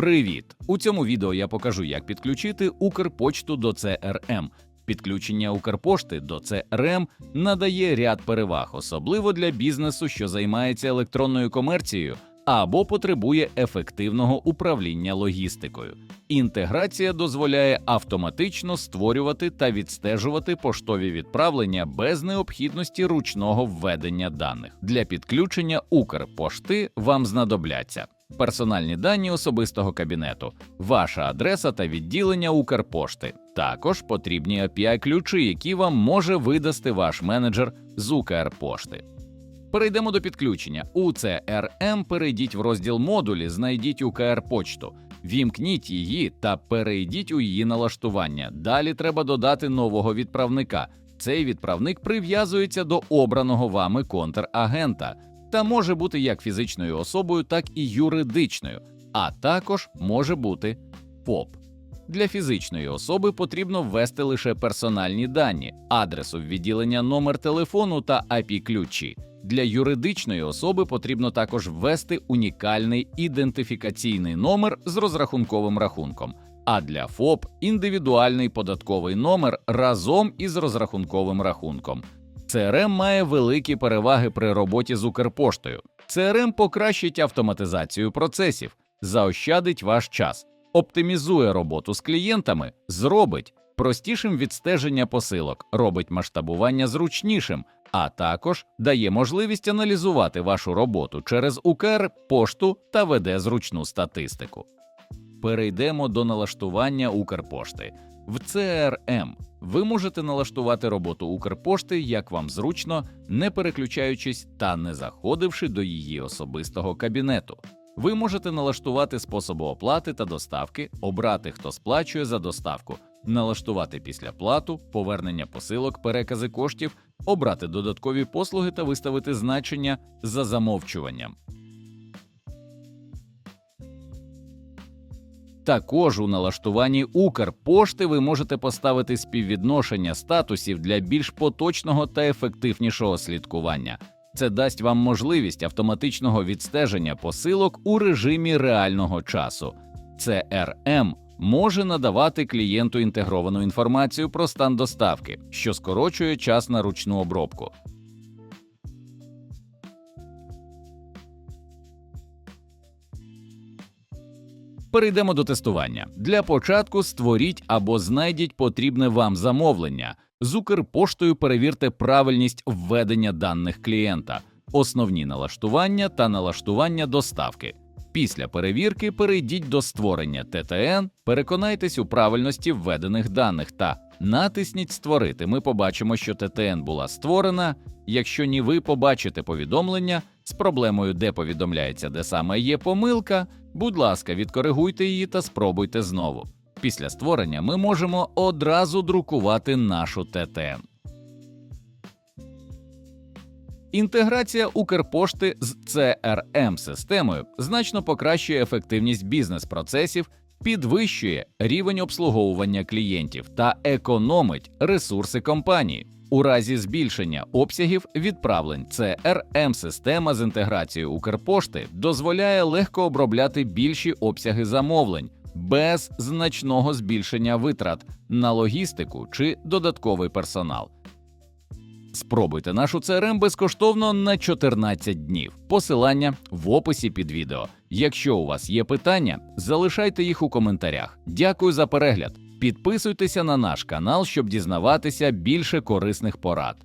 Привіт! У цьому відео я покажу, як підключити Укрпочту до CRM. Підключення Укрпошти до CRM надає ряд переваг, особливо для бізнесу, що займається електронною комерцією або потребує ефективного управління логістикою. Інтеграція дозволяє автоматично створювати та відстежувати поштові відправлення без необхідності ручного введення даних. Для підключення Укрпошти вам знадобляться персональні дані особистого кабінету, ваша адреса та відділення Укрпошти. Також потрібні API-ключі, які вам може видасти ваш менеджер з Укрпошти. Перейдемо до підключення. У CRM перейдіть в розділ модулі, знайдіть УКР-почту, вімкніть її та перейдіть у її налаштування. Далі треба додати нового відправника. Цей відправник прив'язується до обраного вами контрагента та може бути як фізичною особою, так і юридичною, а також може бути ФОП. Для фізичної особи потрібно ввести лише персональні дані, адресу відділення, номер телефону та IP-ключі. Для юридичної особи потрібно також ввести унікальний ідентифікаційний номер з розрахунковим рахунком, а для ФОП індивідуальний податковий номер разом із розрахунковим рахунком. CRM має великі переваги при роботі з Укрпоштою. CRM покращить автоматизацію процесів, заощадить ваш час, оптимізує роботу з клієнтами, зробить простішим відстеження посилок, робить масштабування зручнішим, а також дає можливість аналізувати вашу роботу через УКР, пошту та веде зручну статистику. Перейдемо до налаштування Укрпошти. В CRM ви можете налаштувати роботу Укрпошти як вам зручно, не переключаючись та не заходивши до її особистого кабінету. Ви можете налаштувати способи оплати та доставки, обрати, хто сплачує за доставку, налаштувати післяплату, повернення посилок, перекази коштів, обрати додаткові послуги та виставити значення за замовчуванням. Також у налаштуванні Укрпошти ви можете поставити співвідношення статусів для більш поточного та ефективнішого слідкування. Це дасть вам можливість автоматичного відстеження посилок у режимі реального часу. CRM може надавати клієнту інтегровану інформацію про стан доставки, що скорочує час на ручну обробку. Перейдемо до тестування. Для початку створіть або знайдіть потрібне вам замовлення. З Укрпоштою перевірте правильність введення даних клієнта, основні налаштування та налаштування доставки. Після перевірки перейдіть до створення ТТН, переконайтесь у правильності введених даних та натисніть Створити. Ми побачимо, що ТТН була створена. Якщо ні ви побачите повідомлення з проблемою, де повідомляється, де саме є помилка, будь ласка, відкоригуйте її та спробуйте знову. Після створення ми можемо одразу друкувати нашу ТТН. Інтеграція Укрпошти з crm системою значно покращує ефективність бізнес-процесів, підвищує рівень обслуговування клієнтів та економить ресурси компанії. У разі збільшення обсягів відправлень crm система з інтеграцією Укрпошти дозволяє легко обробляти більші обсяги замовлень без значного збільшення витрат на логістику чи додатковий персонал. Спробуйте нашу CRM безкоштовно на 14 днів. Посилання в описі під відео. Якщо у вас є питання, залишайте їх у коментарях. Дякую за перегляд. Підписуйтеся на наш канал, щоб дізнаватися більше корисних порад.